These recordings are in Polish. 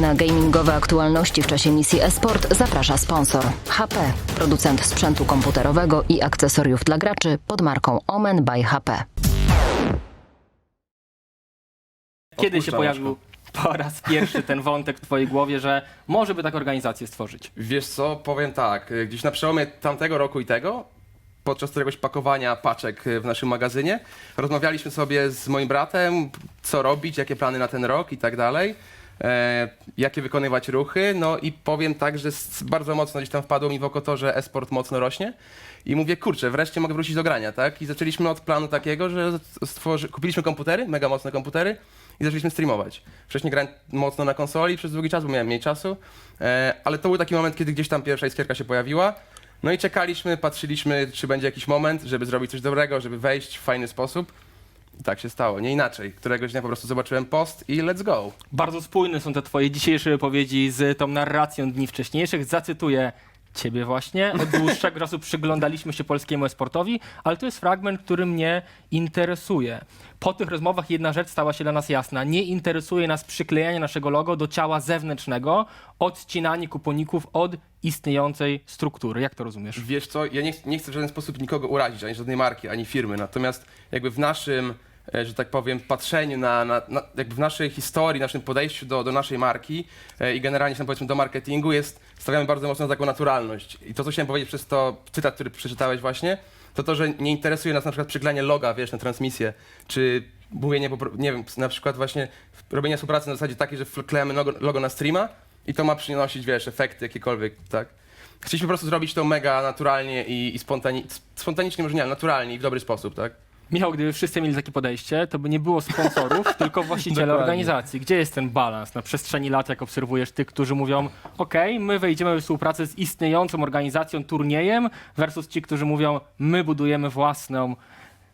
Na gamingowe aktualności w czasie misji Esport zaprasza sponsor HP, producent sprzętu komputerowego i akcesoriów dla graczy pod marką Omen by HP. Kiedy się pojawił po raz pierwszy ten wątek w twojej głowie, że może by taką organizację stworzyć? Wiesz co, powiem tak, gdzieś na przełomie tamtego roku i tego, podczas któregoś pakowania paczek w naszym magazynie, rozmawialiśmy sobie z moim bratem, co robić, jakie plany na ten rok i tak dalej, e, jakie wykonywać ruchy, no i powiem tak, że bardzo mocno gdzieś tam wpadło mi w oko to, że esport mocno rośnie i mówię, kurczę, wreszcie mogę wrócić do grania, tak? I zaczęliśmy od planu takiego, że stworzy... kupiliśmy komputery, mega mocne komputery, i zaczęliśmy streamować. Wcześniej grałem mocno na konsoli przez długi czas, bo miałem mniej czasu, e, ale to był taki moment, kiedy gdzieś tam pierwsza iskierka się pojawiła. No i czekaliśmy, patrzyliśmy, czy będzie jakiś moment, żeby zrobić coś dobrego, żeby wejść w fajny sposób. I tak się stało, nie inaczej. Któregoś dnia po prostu zobaczyłem post i let's go. Bardzo spójne są te twoje dzisiejsze wypowiedzi z tą narracją dni wcześniejszych. Zacytuję ciebie właśnie. Od dłuższego czasu przyglądaliśmy się polskiemu esportowi, ale to jest fragment, który mnie interesuje. Po tych rozmowach jedna rzecz stała się dla nas jasna. Nie interesuje nas przyklejanie naszego logo do ciała zewnętrznego, odcinanie kuponików od istniejącej struktury. Jak to rozumiesz? Wiesz co, ja nie, ch- nie chcę w żaden sposób nikogo urazić, ani żadnej marki, ani firmy, natomiast jakby w naszym, że tak powiem, patrzeniu na, na, na jakby w naszej historii, naszym podejściu do, do naszej marki e, i generalnie powiedzmy do marketingu jest, stawiamy bardzo mocno na taką naturalność. I to, co chciałem powiedzieć przez to cytat, który przeczytałeś właśnie, to to, że nie interesuje nas na przykład przyklejanie loga, wiesz, na transmisję, czy mówienie, nie wiem, na przykład właśnie robienie współpracy na zasadzie takiej, że wklejamy logo, logo na streama i to ma przynosić, wiesz, efekty jakiekolwiek, tak? Chcieliśmy po prostu zrobić to mega naturalnie i, i spontani spontanicznie może nie, naturalnie i w dobry sposób, tak? Michał, gdyby wszyscy mieli takie podejście, to by nie było sponsorów, tylko właściciele Dokładnie. organizacji. Gdzie jest ten balans na przestrzeni lat, jak obserwujesz tych, którzy mówią, OK, my wejdziemy we współpracę z istniejącą organizacją, turniejem, versus ci, którzy mówią, my budujemy własną,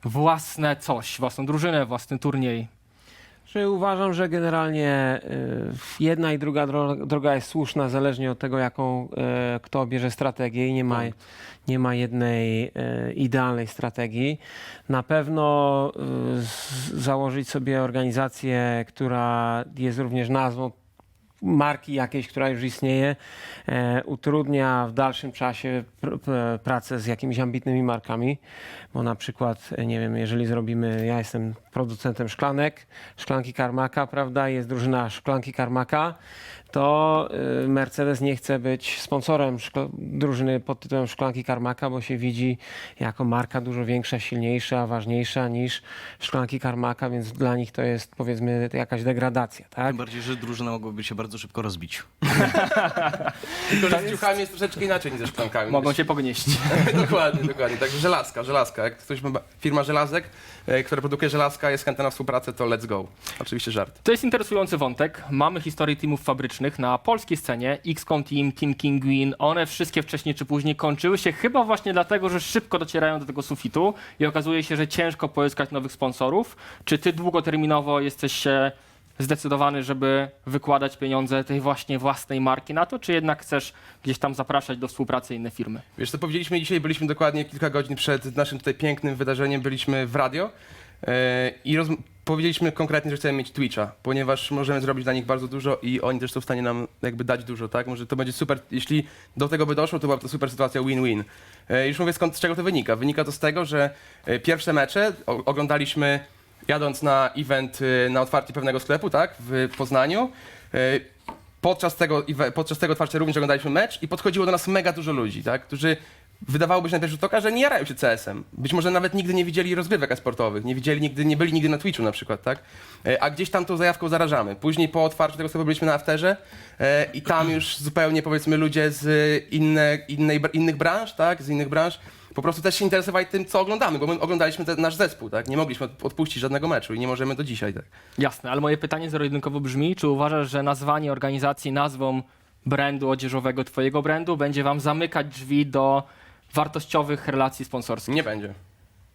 własne coś, własną drużynę, własny turniej. Czy uważam, że generalnie y, jedna i druga droga, droga jest słuszna, zależnie od tego, jaką y, kto bierze strategię i nie ma, nie ma jednej y, idealnej strategii. Na pewno y, z- założyć sobie organizację, która jest również nazwą marki jakiejś, która już istnieje, e, utrudnia w dalszym czasie pr- p- pracę z jakimiś ambitnymi markami, bo na przykład, e, nie wiem, jeżeli zrobimy, ja jestem producentem szklanek, szklanki Karmaka, prawda, jest drużyna szklanki Karmaka, to y, Mercedes nie chce być sponsorem drużyny pod tytułem szklanki Karmaka, bo się widzi jako marka dużo większa, silniejsza, ważniejsza niż szklanki Karmaka, więc dla nich to jest powiedzmy jakaś degradacja, tak? Tym bardziej, że drużyna mogłaby się bardzo szybko rozbić. Tylko, że z ciuchami jest troszeczkę inaczej niż ze szklankami. Mogą się pognieść. dokładnie, dokładnie. Także żelazka, żelazka. Jak ktoś ma firma żelazek, e, która produkuje żelazka, jest chętna na współpracę, to let's go. Oczywiście żart. To jest interesujący wątek. Mamy historię teamów fabrycznych na polskiej scenie. XCOM Team, Team Kinguin, one wszystkie wcześniej czy później kończyły się chyba właśnie dlatego, że szybko docierają do tego sufitu i okazuje się, że ciężko pozyskać nowych sponsorów. Czy ty długoterminowo jesteś zdecydowany, żeby wykładać pieniądze tej właśnie własnej marki na to, czy jednak chcesz gdzieś tam zapraszać do współpracy inne firmy? Wiesz co powiedzieliśmy dzisiaj, byliśmy dokładnie kilka godzin przed naszym tutaj pięknym wydarzeniem, byliśmy w radio e, i. powiedzieliśmy konkretnie, że chcemy mieć Twitcha, ponieważ możemy zrobić dla nich bardzo dużo i oni też są w stanie nam jakby dać dużo, tak? Może to będzie super, jeśli do tego by doszło, to byłaby to super sytuacja win-win. E, już mówię skąd, z czego to wynika. Wynika to z tego, że e, pierwsze mecze o, oglądaliśmy jadąc na event e, na otwarcie pewnego sklepu, tak? W Poznaniu. E, podczas tego, podczas tego otwarcia również oglądaliśmy mecz i podchodziło do nas mega dużo ludzi, tak? którzy wydawałoby się na pierwszy rzut oka, że nie jarają się CS-em. Być może nawet nigdy nie widzieli rozgrywek sportowych, nie widzieli nigdy, nie byli nigdy na Twitchu na przykład, tak? E, A gdzieś tam tą zajawką zarażamy. Później po otwarciu tego sklepu byliśmy na afterze e, i tam już zupełnie powiedzmy ludzie z inne, innej, innych branż, tak? Z innych branż po prostu też się interesowali tym, co oglądamy, bo my oglądaliśmy nasz zespół, tak? Nie mogliśmy od- odpuścić żadnego meczu i nie możemy do dzisiaj, tak? Jasne, ale moje pytanie zero-jedynkowo brzmi, czy uważasz, że nazwanie organizacji nazwą brandu odzieżowego twojego brandu będzie wam zamykać drzwi do wartościowych relacji sponsorskich? Nie będzie.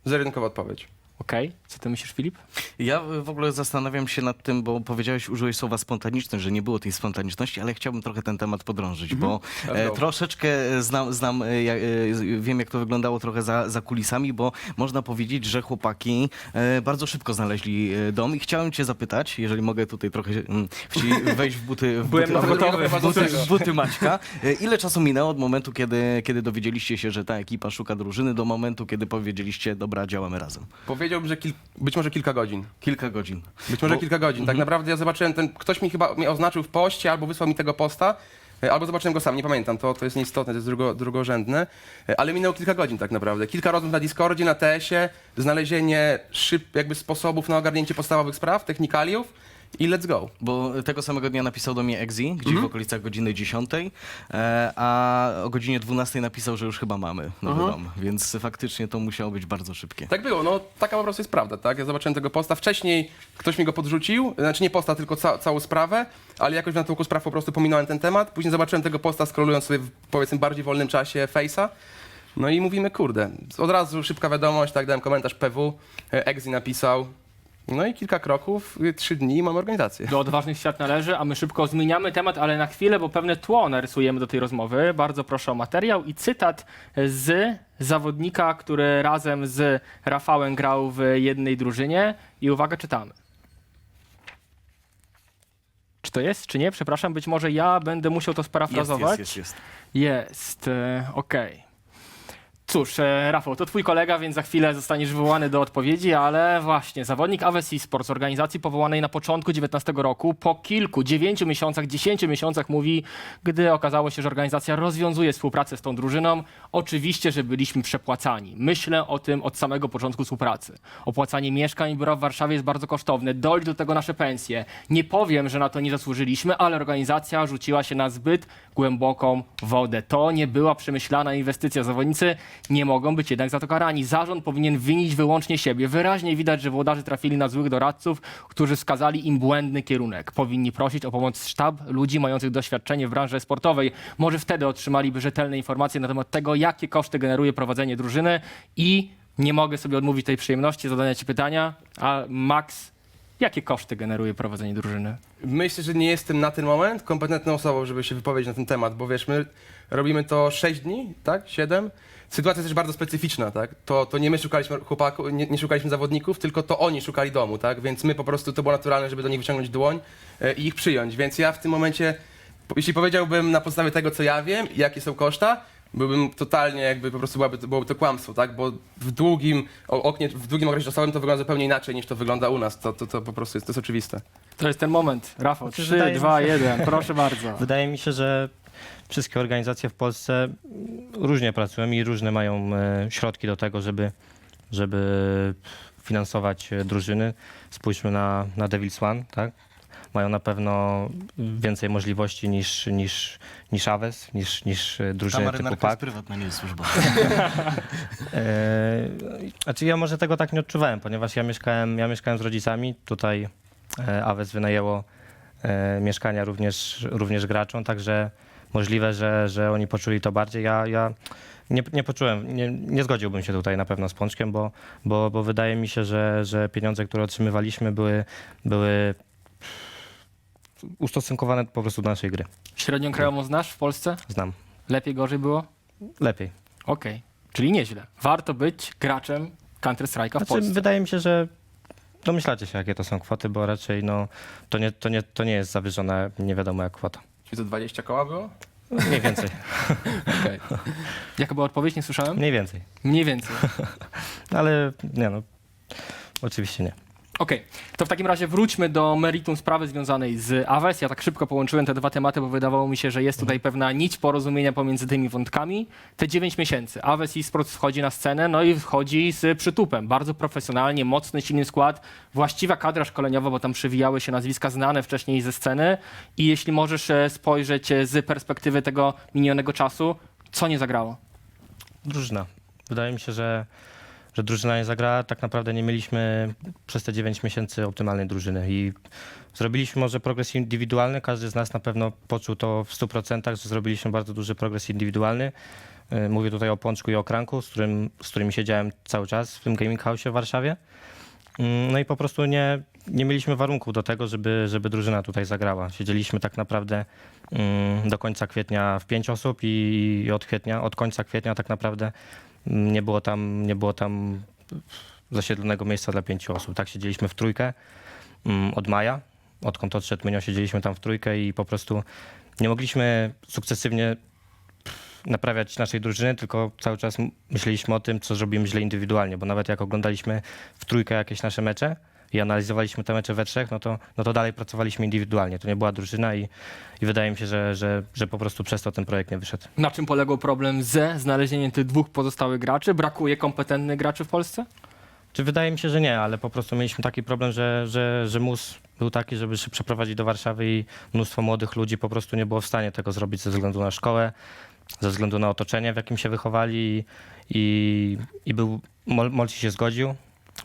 Zero-jedynkowa odpowiedź. Okej, co ty myślisz, Filip? Ja w ogóle zastanawiam się nad tym, bo powiedziałeś, użyłeś słowa spontaniczne, że nie było tej spontaniczności, ale chciałbym trochę ten temat podrążyć, bo e, go. troszeczkę znam, znam e, ja, e, wiem jak to wyglądało trochę za, za kulisami, bo można powiedzieć, że chłopaki e, bardzo szybko znaleźli e, dom i chciałem cię zapytać, jeżeli mogę tutaj trochę mm, wci- wejść w buty, w Byłem buty, na gotowy. w buty, w buty Maćka. E, Ile czasu minęło od momentu, kiedy, kiedy dowiedzieliście się, że ta ekipa szuka drużyny, do momentu, kiedy powiedzieliście, dobra, działamy razem? Powiedziałbym, że kil, być może kilka godzin. Kilka godzin. Być może Bo- kilka godzin. Tak naprawdę ja zobaczyłem ten, ktoś mi chyba mnie oznaczył w poście albo wysłał mi tego posta, e, albo zobaczyłem go sam, nie pamiętam, to, to jest nieistotne, to jest drugo, drugorzędne, E, ale minęło kilka godzin tak naprawdę. Kilka rozmów na Discordzie, na TS-ie, znalezienie szyb, jakby sposobów na ogarnięcie podstawowych spraw, technikaliów i let's go. Bo tego samego dnia napisał do mnie Exi, gdzieś Mhm. w okolicach godziny 10, e, a o godzinie 12 napisał, że już chyba mamy nowy Mhm. dom, więc faktycznie to musiało być bardzo szybkie. Tak było, no taka po prostu jest prawda, tak? Ja zobaczyłem tego posta, wcześniej ktoś mi go podrzucił, znaczy nie posta, tylko ca całą sprawę, ale jakoś w natłoku spraw po prostu pominąłem ten temat. Później zobaczyłem tego posta, scrollując sobie w powiedzmy bardziej wolnym czasie Face'a. No i mówimy, kurde, od razu szybka wiadomość, tak, dałem komentarz PW, Exi napisał, no i kilka kroków, y, trzy dni i mamy organizację. Do odważnych świat należy, a my szybko zmieniamy temat, ale na chwilę, bo pewne tło narysujemy do tej rozmowy. Bardzo proszę o materiał i cytat z zawodnika, który razem z Rafałem grał w jednej drużynie. I uwaga, czytamy. Czy to jest, czy nie? Przepraszam, być może ja będę musiał to sparafrazować. jest, jest, jest. Jest, e, okej. Cóż, e, Rafał, to twój kolega, więc za chwilę zostaniesz wywołany do odpowiedzi, ale właśnie, zawodnik Aves Esports, organizacji powołanej na początku 19 roku, po kilku, dziewięciu miesiącach, dziesięciu miesiącach mówi, gdy okazało się, że organizacja rozwiązuje współpracę z tą drużyną, oczywiście, że byliśmy przepłacani. Myślę o tym od samego początku współpracy. Opłacanie mieszkań i biura w Warszawie jest bardzo kosztowne, dojść do tego nasze pensje. Nie powiem, że na to nie zasłużyliśmy, ale organizacja rzuciła się na zbyt głęboką wodę. To nie była przemyślana inwestycja. Zawodnicy nie mogą być jednak za to karani. Zarząd powinien winić wyłącznie siebie. Wyraźnie widać, że włodarze trafili na złych doradców, którzy wskazali im błędny kierunek. Powinni prosić o pomoc sztab ludzi mających doświadczenie w branży sportowej. Może wtedy otrzymaliby rzetelne informacje na temat tego, jakie koszty generuje prowadzenie drużyny i nie mogę sobie odmówić tej przyjemności zadania ci pytania, a Max, jakie koszty generuje prowadzenie drużyny? Myślę, że nie jestem na ten moment kompetentną osobą, żeby się wypowiedzieć na ten temat, bo wiesz, my robimy to 6 dni, tak? 7. Sytuacja jest też bardzo specyficzna, tak? To, to nie my szukaliśmy chłopaków, nie, nie szukaliśmy zawodników, tylko to oni szukali domu, tak? Więc my po prostu, to było naturalne, żeby do nich wyciągnąć dłoń e, i ich przyjąć. Więc ja w tym momencie, po- jeśli powiedziałbym na podstawie tego, co ja wiem, jakie są koszta, byłbym totalnie jakby po prostu byłoby to, byłoby to kłamstwo, tak? Bo w długim o- oknie, w długim okresie czasowym to wygląda zupełnie inaczej niż to wygląda u nas. To, to, to po prostu jest, to jest oczywiste. To jest ten moment. Rafał, Znaczy, 3, wydaje mi 2, się- 1, proszę bardzo. Wydaje mi się, że wszystkie organizacje w Polsce różnie pracują i różne mają e, środki do tego, żeby, żeby finansować e, drużyny. Spójrzmy na, na Devils One, tak? Mają na pewno więcej możliwości niż, niż, niż Aves, niż, niż e, Ta drużyny typu marynarka jest PAK. prywatna, nie jest służbowa. E, Znaczy ja może tego tak nie odczuwałem, ponieważ ja mieszkałem, ja mieszkałem z rodzicami. Tutaj Aves wynajęło mieszkania również, również graczom, także możliwe, że, że oni poczuli to bardziej. Ja, ja nie, nie poczułem, nie, nie zgodziłbym się tutaj na pewno z Pączkiem, bo, bo, bo wydaje mi się, że, że pieniądze, które otrzymywaliśmy były, były ustosunkowane po prostu do naszej gry. Średnią krajową znasz w Polsce? Znam. Lepiej, gorzej było? Lepiej. Okej, czyli nieźle. Warto być graczem Counter-Strike'a w Znaczy, Polsce. wydaje mi się, że domyślacie się, jakie to są kwoty, bo raczej no, to, nie, to, nie, to nie jest zawyżona nie wiadomo jak kwota. Czy to 20 koła było? Mniej więcej, Okej. Jaka była odpowiedź? Nie słyszałem? mniej więcej. Mniej więcej. Ale nie no, oczywiście nie. Okej, to w takim razie wróćmy do meritum sprawy związanej z Aves. Ja tak szybko połączyłem te dwa tematy, bo wydawało mi się, że jest tutaj pewna nić porozumienia pomiędzy tymi wątkami. Te 9 miesięcy. Aves eSports wchodzi na scenę, no i wchodzi z przytupem. Bardzo profesjonalnie, mocny, silny skład, właściwa kadra szkoleniowa, bo tam przywijały się nazwiska znane wcześniej ze sceny. I jeśli możesz e, spojrzeć e, z perspektywy tego minionego czasu, co nie zagrało? Drużyna. Wydaje mi się, że, że drużyna nie zagrała. Tak naprawdę nie mieliśmy przez te 9 miesięcy optymalnej drużyny i zrobiliśmy może progres indywidualny. Każdy z nas na pewno poczuł to w 100%, że zrobiliśmy bardzo duży progres indywidualny. Yy, Mówię tutaj o Pączku i o Kranku, z, którym, z którymi siedziałem cały czas w tym Gaming House w Warszawie. Mm, No i po prostu nie, nie mieliśmy warunków do tego, żeby, żeby drużyna tutaj zagrała. Siedzieliśmy tak naprawdę mm, do końca kwietnia w pięć osób i, i od kwietnia, od końca kwietnia tak naprawdę mm, nie było tam, nie było tam zasiedlonego miejsca dla pięciu osób. Tak siedzieliśmy w trójkę mm, od maja, odkąd odszedł Mynio, siedzieliśmy tam w trójkę i po prostu nie mogliśmy sukcesywnie naprawiać naszej drużyny, tylko cały czas myśleliśmy o tym, co zrobimy źle indywidualnie, bo nawet jak oglądaliśmy w trójkę jakieś nasze mecze i analizowaliśmy te mecze we trzech, no to, no to dalej pracowaliśmy indywidualnie. To nie była drużyna i, i wydaje mi się, że, że, że po prostu przez to ten projekt nie wyszedł. Na czym polegał problem ze znalezieniem tych dwóch pozostałych graczy? Brakuje kompetentnych graczy w Polsce? Czy wydaje mi się, że nie, ale po prostu mieliśmy taki problem, że, że, że mus był taki, żeby się przeprowadzić do Warszawy i mnóstwo młodych ludzi po prostu nie było w stanie tego zrobić ze względu na szkołę, ze względu na otoczenie, w jakim się wychowali i, i, i był, Mol, Molci się zgodził.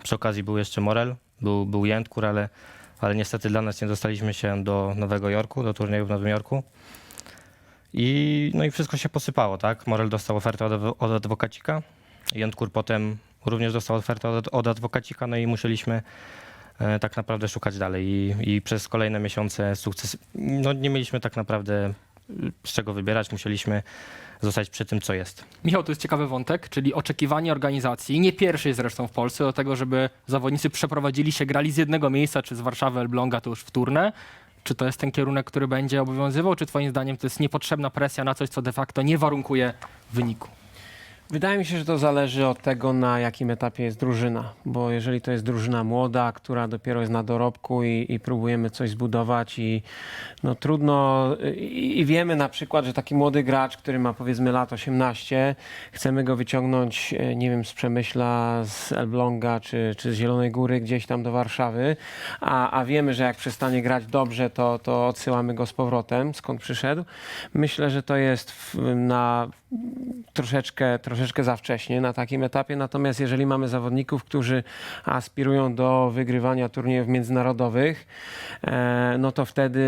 Przy okazji był jeszcze Morel, był, był Jędkur, ale, ale niestety dla nas nie dostaliśmy się do Nowego Jorku, do turnieju w Nowym Jorku. I, no i wszystko się posypało, tak? Morel dostał ofertę od, od adwokacika, Jędkur potem również dostał ofertę od, od adwokacika, no i musieliśmy e, tak naprawdę szukać dalej i, i przez kolejne miesiące sukces, no nie mieliśmy tak naprawdę z czego wybierać, musieliśmy zostać przy tym, co jest. Michał, to jest ciekawy wątek, czyli oczekiwanie organizacji, nie pierwszej zresztą w Polsce, do tego, żeby zawodnicy przeprowadzili się, grali z jednego miejsca, czy z Warszawy, Elbląga, to już wtórne. Czy to jest ten kierunek, który będzie obowiązywał, czy twoim zdaniem to jest niepotrzebna presja na coś, co de facto nie warunkuje wyniku? Wydaje mi się, że to zależy od tego, na jakim etapie jest drużyna, bo jeżeli to jest drużyna młoda, która dopiero jest na dorobku i, i próbujemy coś zbudować i no trudno i, i wiemy na przykład, że taki młody gracz, który ma powiedzmy lat 18, chcemy go wyciągnąć, e, nie wiem, z Przemyśla, z Elbląga czy, czy z Zielonej Góry gdzieś tam do Warszawy, a, a wiemy, że jak przestanie grać dobrze, to, to odsyłamy go z powrotem, skąd przyszedł. Myślę, że to jest na troszeczkę, troszeczkę za wcześnie na takim etapie. Natomiast jeżeli mamy zawodników, którzy aspirują do wygrywania turniejów międzynarodowych, e, no to wtedy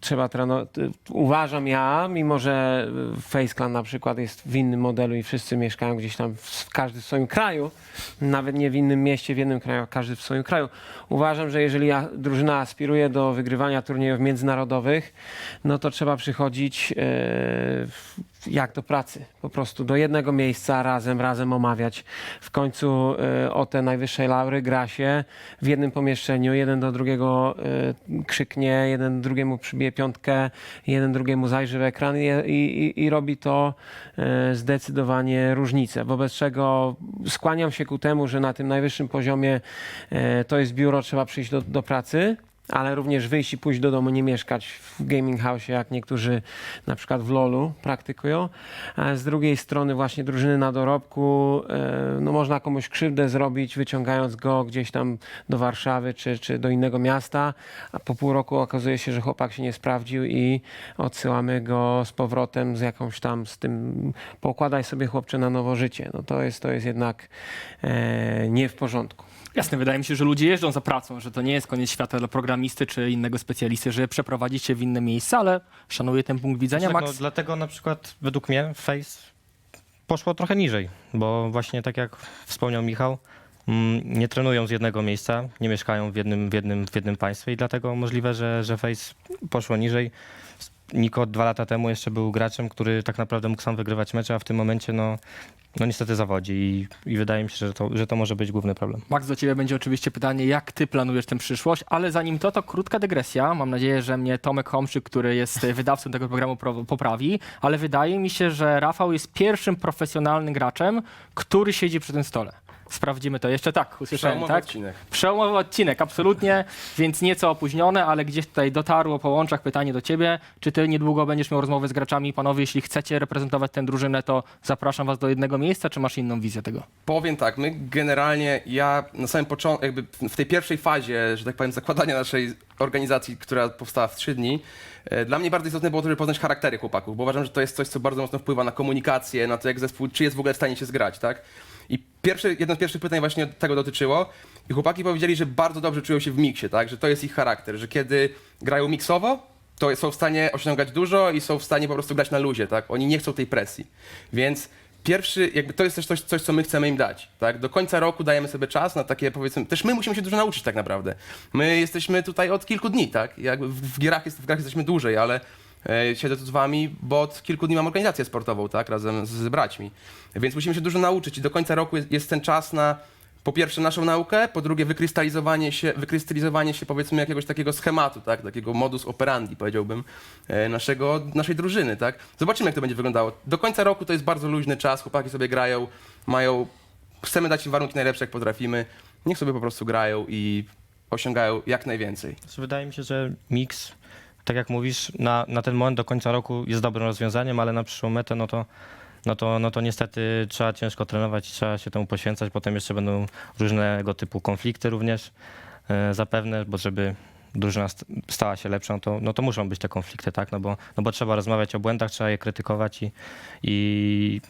trzeba trenować. Uważam ja, mimo że Face Clan na przykład jest w innym modelu i wszyscy mieszkają gdzieś tam, w, każdy w swoim kraju, nawet nie w innym mieście, w jednym kraju, każdy w swoim kraju. Uważam, że jeżeli drużyna aspiruje do wygrywania turniejów międzynarodowych, no to trzeba przychodzić e, jak do pracy, po prostu do jednego miejsca razem, razem omawiać. W końcu e, o te najwyższe laury gra się w jednym pomieszczeniu, jeden do drugiego e, krzyknie, jeden drugiemu przybije piątkę, jeden drugiemu zajrzy w ekran i, i, i robi to e, zdecydowanie różnicę. Wobec czego skłaniam się ku temu, że na tym najwyższym poziomie e, to jest biuro, trzeba przyjść do, do pracy, ale również wyjść i pójść do domu, nie mieszkać w gaming house, jak niektórzy na przykład w LoLu praktykują. Z drugiej strony właśnie drużyny na dorobku, e, no można komuś krzywdę zrobić, wyciągając go gdzieś tam do Warszawy czy, czy do innego miasta, a po pół roku okazuje się, że chłopak się nie sprawdził i odsyłamy go z powrotem z jakąś tam, z tym, pokładaj sobie chłopcze na nowo życie. No to jest, to jest jednak e, nie w porządku. Jasne, wydaje mi się, że ludzie jeżdżą za pracą, że to nie jest koniec świata dla programisty czy innego specjalisty, żeby przeprowadzić się w inne miejsce, ale szanuję ten punkt widzenia. Dlatego, Max, dlatego na przykład według mnie Face poszło trochę niżej, bo właśnie tak jak wspomniał Michał, mm, nie trenują z jednego miejsca, nie mieszkają w jednym, w jednym, w jednym państwie i dlatego możliwe, że, że Face poszło niżej. Niko dwa lata temu jeszcze był graczem, który tak naprawdę mógł sam wygrywać mecze, a w tym momencie no, no niestety zawodzi i, i wydaje mi się, że to, że to może być główny problem. Max, do ciebie będzie oczywiście pytanie, jak ty planujesz tę przyszłość, ale zanim to, to krótka dygresja. Mam nadzieję, że mnie Tomek Homczyk, który jest wydawcą tego programu, pro- poprawi, ale wydaje mi się, że Rafał jest pierwszym profesjonalnym graczem, który siedzi przy tym stole. Sprawdzimy to jeszcze tak, usłyszałem, Przełomowy tak? odcinek. Przełomowy odcinek, absolutnie, więc nieco opóźnione, ale gdzieś tutaj dotarło po łączach pytanie do ciebie. Czy ty niedługo będziesz miał rozmowy z graczami? Panowie, jeśli chcecie reprezentować tę drużynę, to zapraszam was do jednego miejsca, czy masz inną wizję tego? Powiem tak, my generalnie, ja na samym początku, jakby w tej pierwszej fazie, że tak powiem, zakładania naszej organizacji, która powstała w trzy dni, e, dla mnie bardzo istotne było to, żeby poznać charaktery chłopaków, bo uważam, że to jest coś, co bardzo mocno wpływa na komunikację, na to, jak zespół, czy jest w ogóle w stanie się zgrać, tak? I pierwsze, jedno z pierwszych pytań właśnie tego dotyczyło i chłopaki powiedzieli, że bardzo dobrze czują się w miksie, tak? Że to jest ich charakter, że kiedy grają miksowo, to są w stanie osiągać dużo i są w stanie po prostu grać na luzie, tak? Oni nie chcą tej presji. Więc pierwszy, jakby to jest też coś, coś, co my chcemy im dać, tak? Do końca roku dajemy sobie czas na takie, powiedzmy, też my musimy się dużo nauczyć tak naprawdę. My jesteśmy tutaj od kilku dni, tak? Jakby w, w, jest, w grach jesteśmy dłużej, ale e, siedzę tu z wami, bo od kilku dni mam organizację sportową, tak? Razem z, braćmi. Więc musimy się dużo nauczyć i do końca roku jest, jest ten czas na po pierwsze naszą naukę, po drugie wykrystalizowanie się, wykrystalizowanie się powiedzmy jakiegoś takiego schematu, tak, takiego modus operandi powiedziałbym, e, naszego, naszej drużyny, tak. Zobaczymy jak to będzie wyglądało. Do końca roku to jest bardzo luźny czas, chłopaki sobie grają, mają, chcemy dać im warunki najlepsze jak potrafimy, niech sobie po prostu grają i osiągają jak najwięcej. Znaczy, Wydaje mi się, że miks, tak jak mówisz, na, na ten moment do końca roku jest dobrym rozwiązaniem, ale na przyszłą metę, no to, no to, no to niestety trzeba ciężko trenować i trzeba się temu poświęcać. Potem jeszcze będą różnego typu konflikty również e, zapewne, bo żeby drużyna st- stała się lepszą, to, no to muszą być te konflikty, tak? No bo, no bo trzeba rozmawiać o błędach, trzeba je krytykować i, i,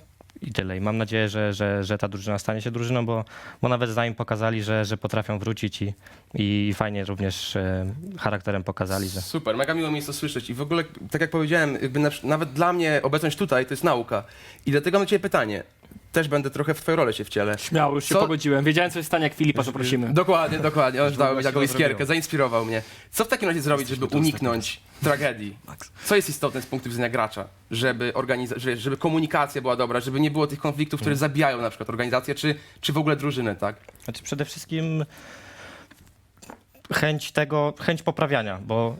i tyle. I mam nadzieję, że, że, że ta drużyna stanie się drużyną, bo, bo nawet za im pokazali, że, że potrafią wrócić i, i fajnie również e, charakterem pokazali, że Super, mega miło mi jest to słyszeć. I w ogóle, tak jak powiedziałem, jakby na, nawet dla mnie obecność tutaj to jest nauka. I dlatego mam do ciebie pytanie, też będę trochę w twoją rolę się wcielę. Śmiało, już się Co- pogodziłem. Wiedziałem, co się stanie, jak Filipa zaprosimy. Dokładnie, dokładnie. On dał mi taką iskierkę, zainspirował mnie. Co w takim razie zrobić, żeby uniknąć tragedii? Co jest istotne z punktu widzenia gracza? Żeby, organiza- że- żeby komunikacja była dobra, żeby nie było tych konfliktów, które zabijają na przykład organizację, czy, czy w ogóle drużynę, tak? Znaczy przede wszystkim chęć tego, chęć poprawiania, bo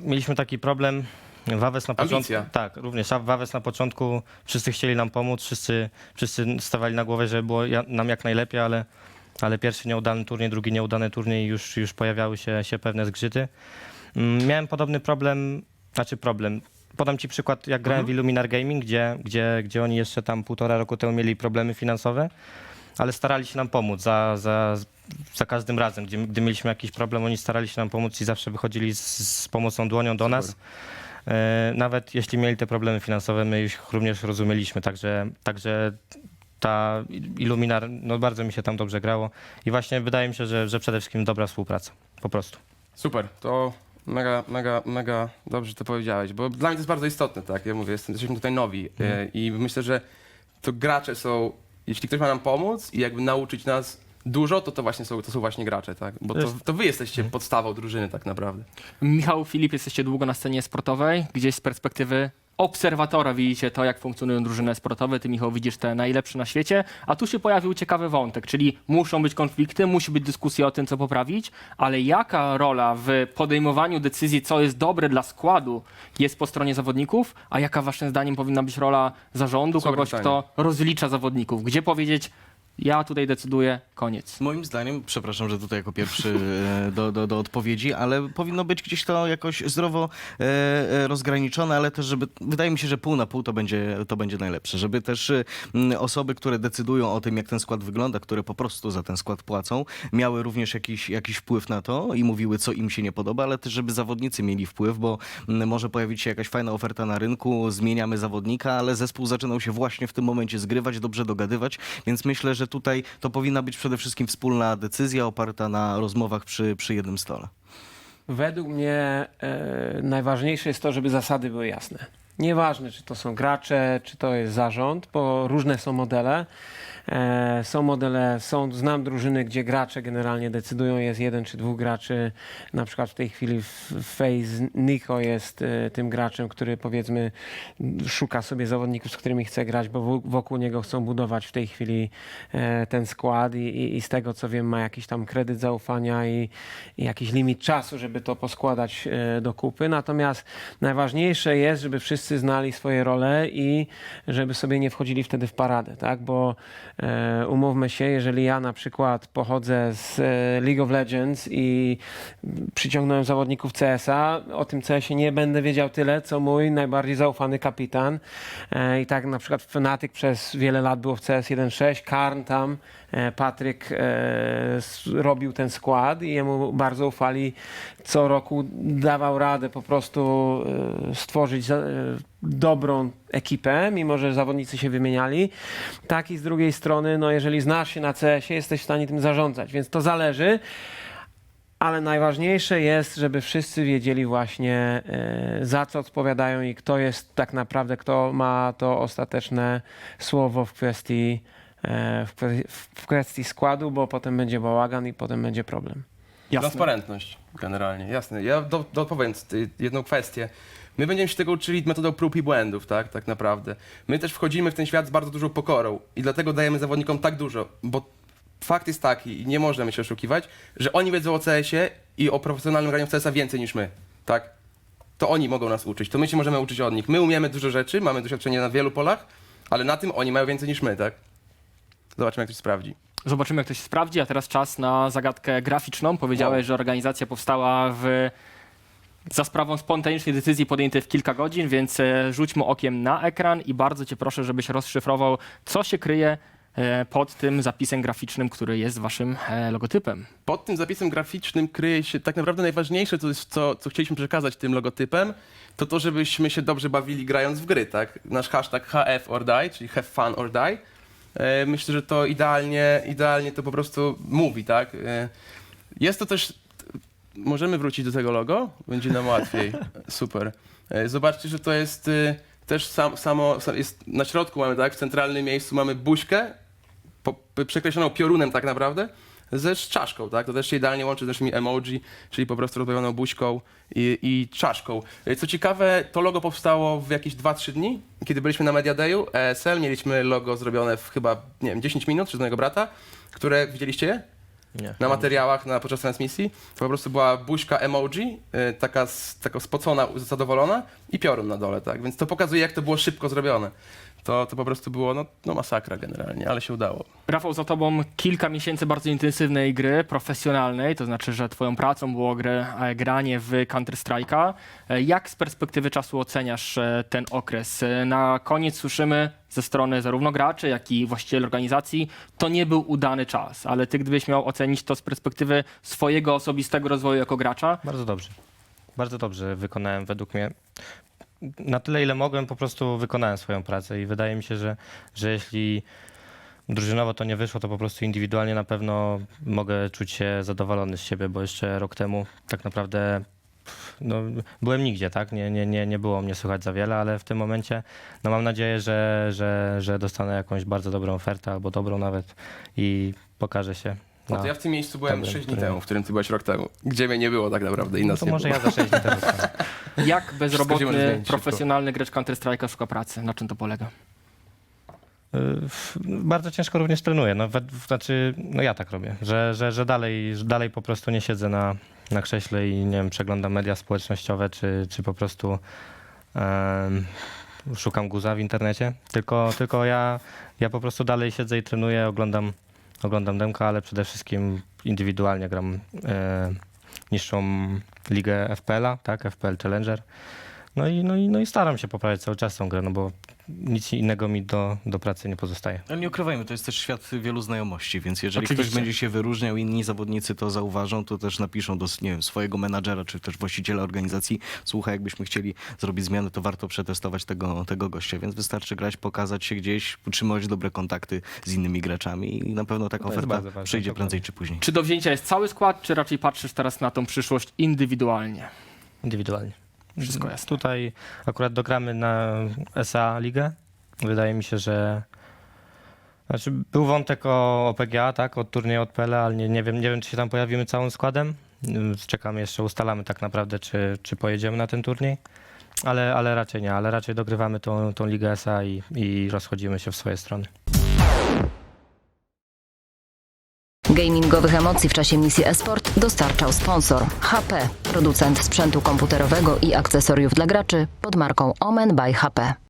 mieliśmy taki problem. Wawes na początku. Ambicja. Tak, również. Wawes na początku wszyscy chcieli nam pomóc, wszyscy, wszyscy stawali na głowę, żeby było ja- nam jak najlepiej, ale, ale pierwszy nieudany turniej, drugi nieudany turniej już, już pojawiały się, się pewne zgrzyty. Mm, Miałem podobny problem, znaczy problem. Podam ci przykład, jak grałem w Illuminar Gaming, gdzie, gdzie, gdzie oni jeszcze tam półtora roku temu mieli problemy finansowe, ale starali się nam pomóc za, za, za każdym razem. Gdzie, gdy mieliśmy jakiś problem, oni starali się nam pomóc i zawsze wychodzili z, z pomocą dłonią do nas. E, Nawet jeśli mieli te problemy finansowe, my ich również rozumieliśmy, także, także ta Illuminar, no bardzo mi się tam dobrze grało i właśnie wydaje mi się, że, że przede wszystkim dobra współpraca, po prostu. Super, to mega, mega, mega dobrze to powiedziałeś, bo dla mnie to jest bardzo istotne, tak? Ja mówię, jestem, jesteśmy tutaj nowi e, i myślę, że to gracze są, jeśli ktoś ma nam pomóc i jakby nauczyć nas dużo, to to właśnie są, to są właśnie gracze, tak? Bo to, to wy jesteście podstawą drużyny tak naprawdę. Michał, Filip, jesteście długo na scenie sportowej. Gdzieś z perspektywy obserwatora widzicie to, jak funkcjonują drużyny sportowe. Ty, Michał, widzisz te najlepsze na świecie. A tu się pojawił ciekawy wątek, czyli muszą być konflikty, musi być dyskusja o tym, co poprawić, ale jaka rola w podejmowaniu decyzji, co jest dobre dla składu, jest po stronie zawodników, a jaka waszym zdaniem powinna być rola zarządu, kogoś, pytanie. kto rozlicza zawodników? Gdzie powiedzieć, ja tutaj decyduję, koniec. Moim zdaniem, przepraszam, że tutaj jako pierwszy e, do, do, do odpowiedzi, ale powinno być gdzieś to jakoś zdrowo e, e, rozgraniczone, ale też, żeby, wydaje mi się, że pół na pół to będzie, to będzie najlepsze, żeby też osoby, które decydują o tym, jak ten skład wygląda, które po prostu za ten skład płacą, miały również jakiś, jakiś wpływ na to i mówiły, co im się nie podoba, ale też, żeby zawodnicy mieli wpływ, bo może pojawić się jakaś fajna oferta na rynku, zmieniamy zawodnika, ale zespół zaczynał się właśnie w tym momencie zgrywać, dobrze dogadywać, więc myślę, że tutaj to powinna być przede wszystkim wspólna decyzja oparta na rozmowach przy, przy jednym stole. Według mnie e, najważniejsze jest to, żeby zasady były jasne. Nieważne, czy to są gracze, czy to jest zarząd, bo różne są modele. E, są modele, są, znam drużyny, gdzie gracze generalnie decydują, jest jeden czy dwóch graczy. Na przykład w tej chwili Phase Nico jest e, tym graczem, który powiedzmy szuka sobie zawodników, z którymi chce grać, bo wo- wokół niego chcą budować w tej chwili e, ten skład i, i, z tego co wiem ma jakiś tam kredyt zaufania i, i jakiś limit czasu, żeby to poskładać do kupy. Natomiast najważniejsze jest, żeby wszyscy znali swoje role i żeby sobie nie wchodzili wtedy w paradę, tak? Bo umówmy się, jeżeli ja na przykład pochodzę z e, League of Legends i przyciągnąłem zawodników CS-a, o tym CS-ie nie będę wiedział tyle, co mój najbardziej zaufany kapitan. E, I tak na przykład Fnatic przez wiele lat było w CS 1.6, Karn tam, e, Patryk e, robił ten skład i jemu bardzo ufali. Co roku dawał radę po prostu e, stworzyć e, dobrą ekipę, mimo że zawodnicy się wymieniali. Tak i z drugiej strony, no jeżeli znasz się na CS-ie, jesteś w stanie tym zarządzać, więc to zależy. ale najważniejsze jest, żeby wszyscy wiedzieli właśnie e, za co odpowiadają i kto jest tak naprawdę, kto ma to ostateczne słowo w kwestii, e, w kwe- w kwestii składu, bo potem będzie bałagan i potem będzie problem. Transparentność generalnie, jasne. Ja do, dopowiem jedną kwestię. My będziemy się tego uczyli metodą prób i błędów, tak, tak naprawdę. My też wchodzimy w ten świat z bardzo dużą pokorą i dlatego dajemy zawodnikom tak dużo, bo fakt jest taki i nie możemy się oszukiwać, że oni wiedzą o CS-ie i o profesjonalnym graniu w CS-a więcej niż my, tak? To oni mogą nas uczyć, to my się możemy uczyć od nich. My umiemy dużo rzeczy, mamy doświadczenie na wielu polach, ale na tym oni mają więcej niż my, tak? Zobaczymy, jak to się sprawdzi. Zobaczymy, jak to się sprawdzi, a teraz czas na zagadkę graficzną. Powiedziałeś, że organizacja powstała w... za sprawą spontanicznej decyzji podjętej w kilka godzin, więc e, rzućmy okiem na ekran i bardzo cię proszę, żebyś rozszyfrował, co się kryje e, pod tym zapisem graficznym, który jest waszym e, logotypem. pod tym zapisem graficznym kryje się tak naprawdę najważniejsze, jest co, co chcieliśmy przekazać tym logotypem, to to, żebyśmy się dobrze bawili grając w gry, tak? Nasz hashtag HF or die, czyli have fun or die. E, myślę, że to idealnie, idealnie to po prostu mówi, tak? Jest to też, możemy wrócić do tego logo? Będzie nam łatwiej. Super. E, zobaczcie, że to jest e, też sam, samo, sam- jest na środku mamy, tak? W centralnym miejscu mamy buźkę, po, przekreśloną piorunem tak naprawdę, ze czaszką, tak? To też się idealnie łączy z naszymi emoji, czyli po prostu rozbawioną buźką i, i czaszką. Y, Co ciekawe, to logo powstało w jakieś 2-3 dni, kiedy byliśmy na Media Dayu ESL, mieliśmy logo zrobione w chyba, nie wiem, 10 minut przez mojego brata, które, widzieliście je? Nie. na materiałach na, podczas transmisji. To po prostu była buźka emoji, y, taka, taka spocona, zadowolona i piorun na dole, tak? Więc to pokazuje, jak to było szybko zrobione. To, to po prostu było no, no masakra generalnie, ale się udało. Rafał, za tobą kilka miesięcy bardzo intensywnej gry profesjonalnej, to znaczy, że twoją pracą było grę, e, granie w Counter-Strike'a. E, Jak z perspektywy czasu oceniasz e, ten okres? Na koniec słyszymy ze strony zarówno graczy, jak i właścicieli organizacji, to nie był udany czas, ale ty gdybyś miał ocenić to z perspektywy swojego osobistego rozwoju jako gracza, Bardzo dobrze. Bardzo dobrze wykonałem według mnie. Na tyle, ile mogłem, po prostu wykonałem swoją pracę i wydaje mi się, że, że jeśli drużynowo to nie wyszło, to po prostu indywidualnie na pewno mogę czuć się zadowolony z siebie, bo jeszcze rok temu tak naprawdę no, byłem nigdzie, tak? Nie, nie, nie, nie było mnie słychać za wiele, ale w tym momencie no, mam nadzieję, że, że, że dostanę jakąś bardzo dobrą ofertę albo dobrą nawet i pokażę się. No to ja w tym miejscu byłem dobrym 6 dni temu, w którym ty byłeś rok temu, gdzie mnie nie było tak naprawdę i no nas to nie może było. ja za 6 dni też jak się może bezrobotny, zmienić profesjonalny gracz Counter-Strike'a szuka pracy? Na czym to polega? Y, f- Bardzo ciężko również trenuję. No, we- w- znaczy, no ja tak robię, że, że, że, dalej, że dalej po prostu nie siedzę na, na krześle i nie wiem, przeglądam media społecznościowe, czy, czy po prostu em, szukam guza w internecie. Tylko, tylko ja, ja po prostu dalej siedzę i trenuję, oglądam, oglądam demka, ale przede wszystkim indywidualnie gram e, niższą ligę FPL-a, tak, FPL Challenger. No i, no, i, no i staram się poprawiać cały czas tą grę, no bo nic innego mi do, do pracy nie pozostaje. Ale nie ukrywajmy, to jest też świat wielu znajomości, więc jeżeli ktoś Oczywiście. będzie się wyróżniał, inni zawodnicy to zauważą, to też napiszą do nie wiem, swojego menadżera, czy też właściciela organizacji, słuchaj, jakbyśmy chcieli zrobić zmiany, to warto przetestować tego, tego gościa, więc wystarczy grać, pokazać się gdzieś, utrzymać dobre kontakty z innymi graczami i na pewno taka No oferta bardzo ważne, przyjdzie dokładnie. prędzej czy później. Czy do wzięcia jest cały skład, czy raczej patrzysz teraz na tą przyszłość indywidualnie? Indywidualnie. Wszystko jasne. Tutaj akurat dogramy na SA ligę. Wydaje mi się, że znaczy był wątek o, o PGA, tak, od turnieju od PL, ale nie, nie, wiem, nie wiem, czy się tam pojawimy całym składem. Ym, Czekamy jeszcze, ustalamy tak naprawdę, czy, czy pojedziemy na ten turniej. Ale, ale raczej nie, ale raczej dogrywamy tą, tą ligę SA i, i rozchodzimy się w swoje strony. Gamingowych emocji w czasie misji Esport dostarczał sponsor HP, producent sprzętu komputerowego i akcesoriów dla graczy pod marką Omen by HP.